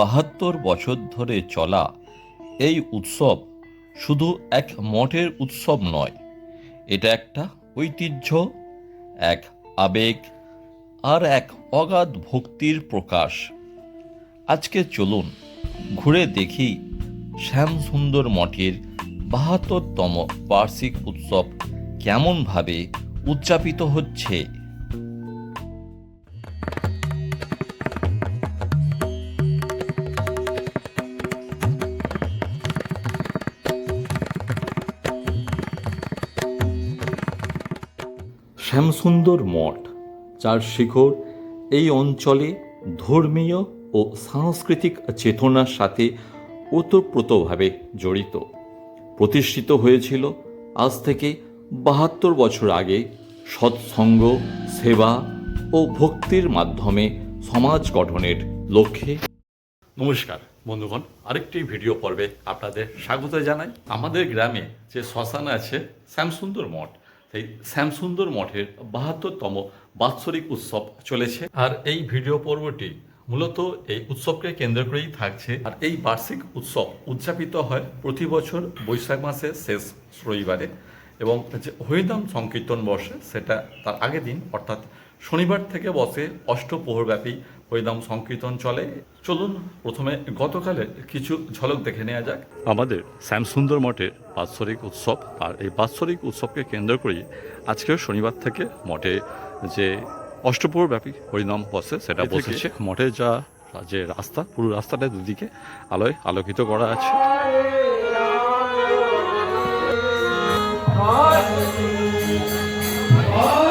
বাহাত্তর বছর ধরে চলা এই উৎসব শুধু এক মঠের উৎসব নয়, এটা একটা ঐতিহ্য, এক আবেগ আর এক অগাধ ভক্তির প্রকাশ। আজকে চলুন ঘুরে দেখি শ্যামসুন্দর মঠের বাহাত্তরতম বার্ষিক উৎসব কেমনভাবে উদযাপিত হচ্ছে। শ্যামসুন্দর মঠ, যার শিখর এই অঞ্চলে ধর্মীয় ও সাংস্কৃতিক চেতনার সাথে ওতপ্রোতভাবে জড়িত। প্রতিষ্ঠিত হয়েছিল আজ থেকে বাহাত্তর বছর আগে সৎসঙ্গ, সেবা ও ভক্তির মাধ্যমে সমাজ গঠনের লক্ষ্যে। নমস্কার বন্ধুগণ, আরেকটি ভিডিও পর্বে আপনাদের স্বাগত জানাই। আমাদের গ্রামে যে শ্মশান আছে, শ্যামসুন্দর মঠ সেই শ্যামসুন্দর মঠের বাহাত্তরতম বাৎসরিক উৎসব চলেছে। আর এই ভিডিও পর্বটি মূলত এই উৎসবকে কেন্দ্র করেই থাকছে। আর এই বার্ষিক উৎসব উদযাপিত হয় প্রতি বছর বৈশাখ মাসের শেষ রবিবারে এবং যে হরিনাম সংকীর্তন বর্ষে সেটা তার আগের দিন, অর্থাৎ শনিবার থেকে বসে অষ্টপ্রহরব্যাপী হরিনাম সংকীর্তন চলে। চলুন প্রথমে গতকালের কিছু ঝলক দেখে নেওয়া যাক। আমাদের শ্যামসুন্দর মঠের বাৎসরিক উৎসব আর এই বাৎসরিক উৎসবকে কেন্দ্র করেই আজকেও শনিবার থেকে মঠে যে অষ্টপ্রহরব্যাপী হরিনাম বসে সেটা বসেছে। মঠের যা যে রাস্তা পুরো রাস্তাটা দুদিকে আলোয় আলোকিত করা আছে। Hare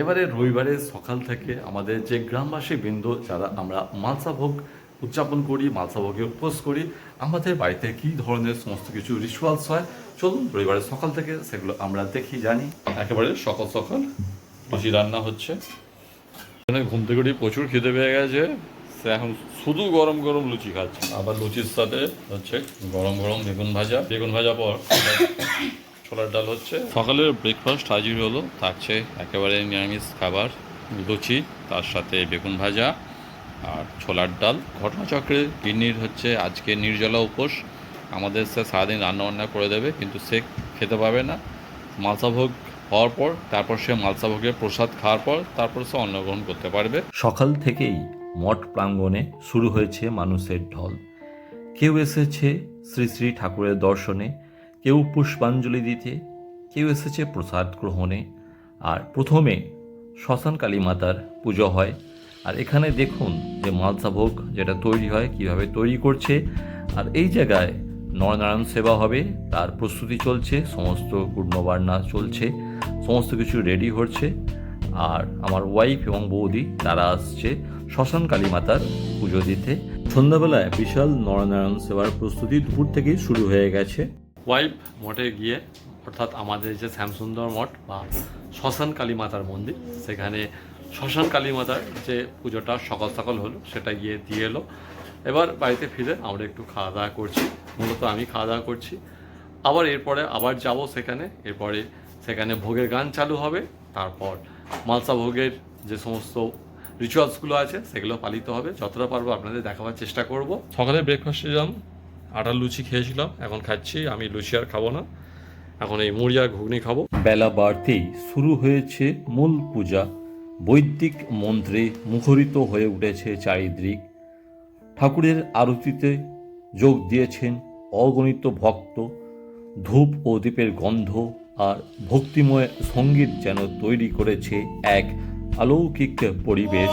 এবারে রবিবারে সকাল থেকে আমাদের যে গ্রামবাসী বৃন্দ যারা আমরা মালসা ভোগ উদযাপন করি, মালসা ভোগে উপোস করি, আমাদের বাড়িতে কী ধরনের সমস্ত কিছু রিচুয়ালস হয়, চলুন রবিবারে সকাল থেকে সেগুলো আমরা দেখি, জানি। একেবারে সকাল সকাল লুচি রান্না হচ্ছে। ঘুম থেকে প্রচুর খিদে পেয়ে গেছে। সে এখন শুধু গরম গরম লুচি খাচ্ছে। আবার লুচির সাথে হচ্ছে গরম গরম বেগুন ভাজা। বেগুন ভাজা পর ছোলার ডাল হচ্ছে। সকালের ব্রেকফাস্ট হাজির হলো থাকছে একেবারে নিরামিষ খাবার লুচি তার সাথে বেগুন ভাজা আর ছোলার ডাল। ঘটনাচক্রে গিন্নির হচ্ছে আজকে নির্জলা উপোস। আমাদের সে সারাদিন রান্নাবান্না করে দেবে কিন্তু সে খেতে পাবে না। মালসাভোগ হওয়ার পর তারপর সে মালসাভোগের প্রসাদ খাওয়ার পর তারপর সে অন্নগ্রহণ করতে পারবে। সকাল থেকেই মঠ প্রাঙ্গণে শুরু হয়েছে মানুষের ঢল। কেউ এসেছে শ্রী শ্রী ঠাকুরের দর্শনে কেউ পুষ্পাঞ্জলি দিতে, কেউ এসেছে প্রসাদ গ্রহণে, আর প্রথমে শ্মশান কালী মাতার পুজো হয়। আর এখানে দেখুন যে মালসাভোগ যেটা তৈরি হয়, কীভাবে তৈরি করছে। আর এই জায়গায় নরনারায়ণ সেবা হবে, তার প্রস্তুতি চলছে, সমস্ত পূর্ণবার্ণা চলছে, সমস্ত কিছু রেডি হচ্ছে। আর আমার ওয়াইফ এবং বৌদি, তারা আসছে শ্মশান কালী মাতার পুজো দিতে। সন্ধ্যাবেলায় বিশাল নরনারায়ণ সেবার প্রস্তুতি দুপুর থেকেই শুরু হয়ে গেছে। ওয়াইফ মঠে গিয়ে, অর্থাৎ আমাদের যে শ্যামসুন্দর মঠ বা শ্মশান কালী মাতার মন্দির, সেখানে শ্মশান কালী মাতার যে পুজোটা সকাল সকাল হলো, সেটা গিয়ে দিয়ে এলো। এবার বাড়িতে ফিরে আমরা একটু খাওয়া দাওয়া করছি, মূলত আমি খাওয়া দাওয়া করছি। আবার এরপরে আবার যাব সেখানে, এরপরে সেখানে ভোগের গান চালু হবে, তারপর মালসা ভোগের যে সমস্ত রিচুয়ালসগুলো আছে, সেগুলো পালিত হবে। যতটা পারব আপনাদের দেখাবার চেষ্টা করব। সকালে ব্রেকফাস্টে যাম আটার লুচি খেয়েছিলাম এখন খাচ্ছি আমি লুচি আর খাব না। এখন এই মুড়ি আর ঘুগনি খাব। বেলা বাড়তেই শুরু হয়েছে মূল পূজা। বৈদিক মন্ত্রে মুখরিত হয়ে উঠেছে চারিদিক ঠাকুরের আরতিতে যোগ দিয়েছেন অগণিত ভক্ত। ধূপ ও দীপের গন্ধ আর ভক্তিময় সংগীত যেন তৈরি করেছে এক অলৌকিক পরিবেশ।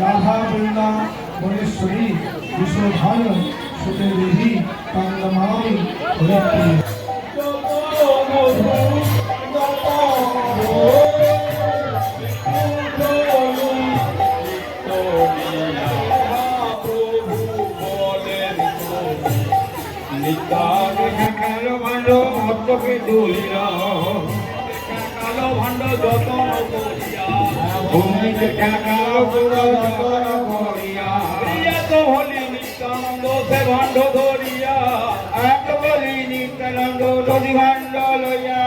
রাধা বৃন্দা মহেশ্বরী বিষ্ণুভান সুতে দেবী কান্দমামি হরিপ্রিয়া কালো ভাণ্ড মস্তকে করিয়া প্রিয়া তো হলি নিত্যানন্দ সে ভাণ্ড ধরিয়া এক বলি নিত্যানন্দ নদী ভাণ্ড লইয়া,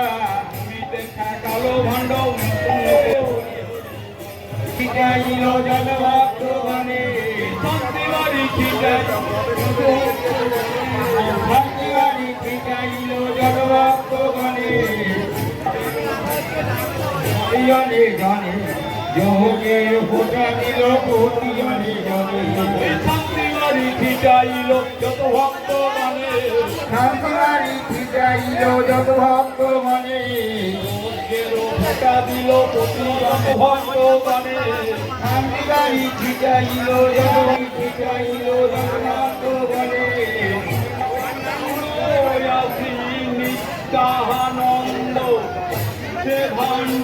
ভূমিতে কালো ভাণ্ড গণে জনে জনে যোগে ফোটা দিল কোটি জনে জনে শান্তিবাড়ি ছিটাইল যত ভক্ত মানে। শান্তিবাড়ি ছিটাইল যত ভক্ত মানে। ফোটা দিল কোটি ভক্ত মানে। শান্তিবাড়ি ছিটাইল যত ছিটাইল যত ভক্ত মানে। নিত্যানন্দ সে ভাণ্ড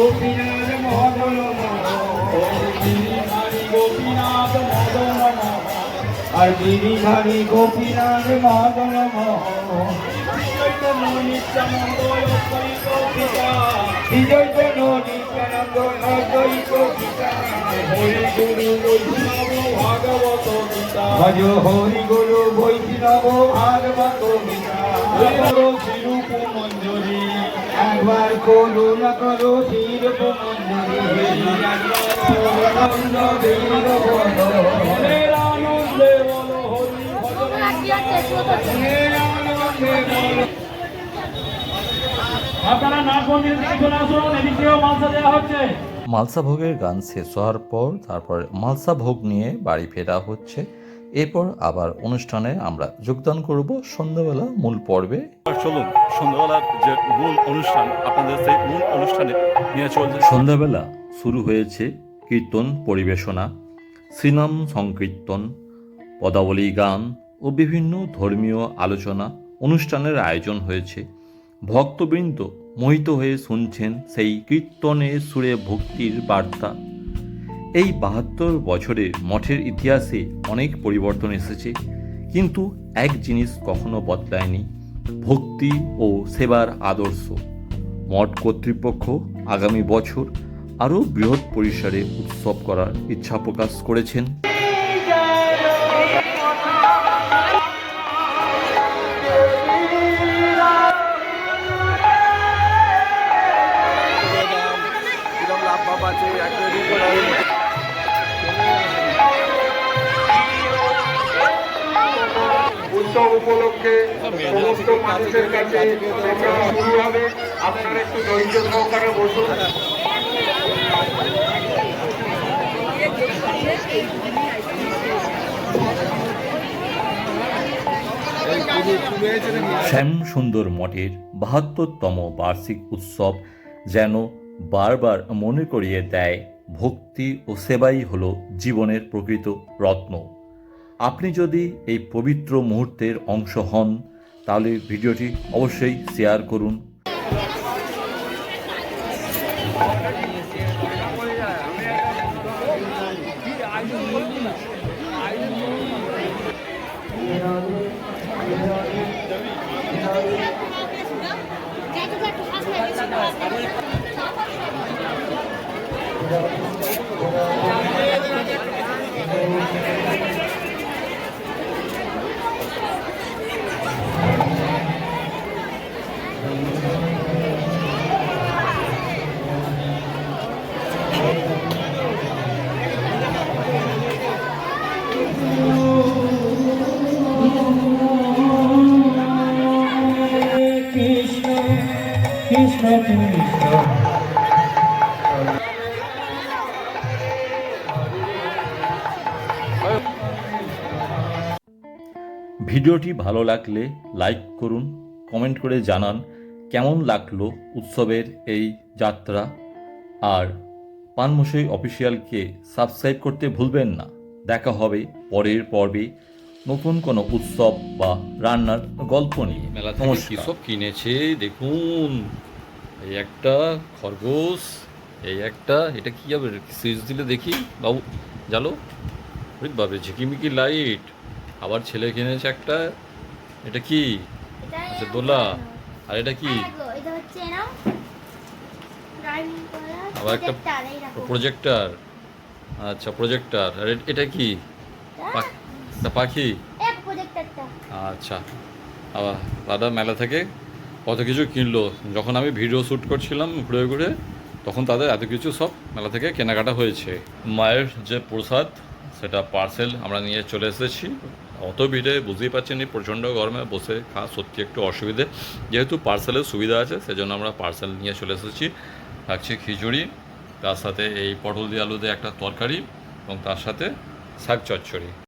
গোপীনাথ মদন গোপীনাথ মদন আর গিরিধারী গোপীনাথ মদন ভজ হরি গুরু বৈষ্ণব ভাগবত গীতা করুণা করো শিরূপ আনন্দ বলো হরি মালসা ভোগের গান শেষ হওয়ার পর তারপর মালসা ভোগ নিয়ে বাড়ি ফেরা হচ্ছে। এরপর আবার অনুষ্ঠানে আমরা যোগদান করব সন্ধ্যাবেলা মূল পর্বে। চলুন সন্ধ্যাবেলার যে মূল অনুষ্ঠান আপনাদের সেই মূল অনুষ্ঠানে নিয়ে চলছে। সন্ধ্যাবেলা শুরু হয়েছে কীর্তন পরিবেশনা শ্রীনাম সংকীর্তন পদাবলী গান ও বিভিন্ন ধর্মীয় আলোচনা অনুষ্ঠানের আয়োজন হয়েছে। ভক্তবৃন্দ মোহিত হয়ে শুনছেন সেই কীর্তনের সুরে ভক্তির বার্তা। এই বাহাত্তর বছরে মঠের ইতিহাসে অনেক পরিবর্তন এসেছে, কিন্তু এক জিনিস কখনো বদলায়নি, ভক্তি ও সেবার আদর্শ। মঠ কর্তৃপক্ষ আগামী বছর আরও বৃহৎ পরিসরে উৎসব করার ইচ্ছা প্রকাশ করেছেন। উৎসব উপলক্ষে সমস্ত মানুষের কাছে শুরু হবে। আপনারা একটু ধৈর্য সহকারে বসুন। শ্যামসুন্দর মঠের বাহাত্তরতম বার্ষিক উৎসব যেন বারবার মনে করিয়ে দেয়, ভক্তি ও সেবাই হল জীবনের প্রকৃত রত্ন। আপনি যদি এই পবিত্র মুহূর্তের অংশ হন তাহলে ভিডিওটি অবশ্যই শেয়ার করুন। ভিডিওটি ভালো লাগলে লাইক করুন কমেন্ট করে জানান কেমন লাগল উৎসবের এই যাত্রা। আর পানমশাই অফিসিয়ালকে সাবস্ক্রাইব করতে ভুলবেন না। দেখা হবে পরের পর্বে নতুন কোনো উৎসব বা রান্নার গল্প নিয়ে। মেলা সব কিনেছে? দেখুন। এই একটা খরগোশ এই একটা এটা কি হবে? সুইচ দিলে দেখি। বাবু জালো বাবা ঝিকিমিকি লাইট আবার ছেলে কিনেছে একটা। এটা কি? আচ্ছা দোলা। আর এটা কি? আবার একটা প্রজেক্টর আচ্ছা প্রজেক্টর আর এটা কি? পাখি? আচ্ছা। আবার দাদা মেলা থেকে কত কিছু কিনলো। যখন আমি ভিডিও শ্যুট করছিলাম ঘুরে ঘুরে, তখন তাদের এত কিছু সব মেলা থেকে কেনাকাটা হয়েছে। মায়ের যে প্রসাদ, সেটা পার্সেল আমরা নিয়ে চলে এসেছি। অত ভিড়ে বুঝতেই পারছেন এই প্রচণ্ড গরমে বসে খাওয়া সত্যি একটু অসুবিধে। যেহেতু পার্সেলের সুবিধা আছে, সেজন্য আমরা পার্সেল নিয়ে চলে এসেছি। থাকছে খিচুড়ি, তার সাথে এই পটল দিয়ে আলু দিয়ে একটা তরকারি এবং তার সাথে শাক চচ্চড়ি।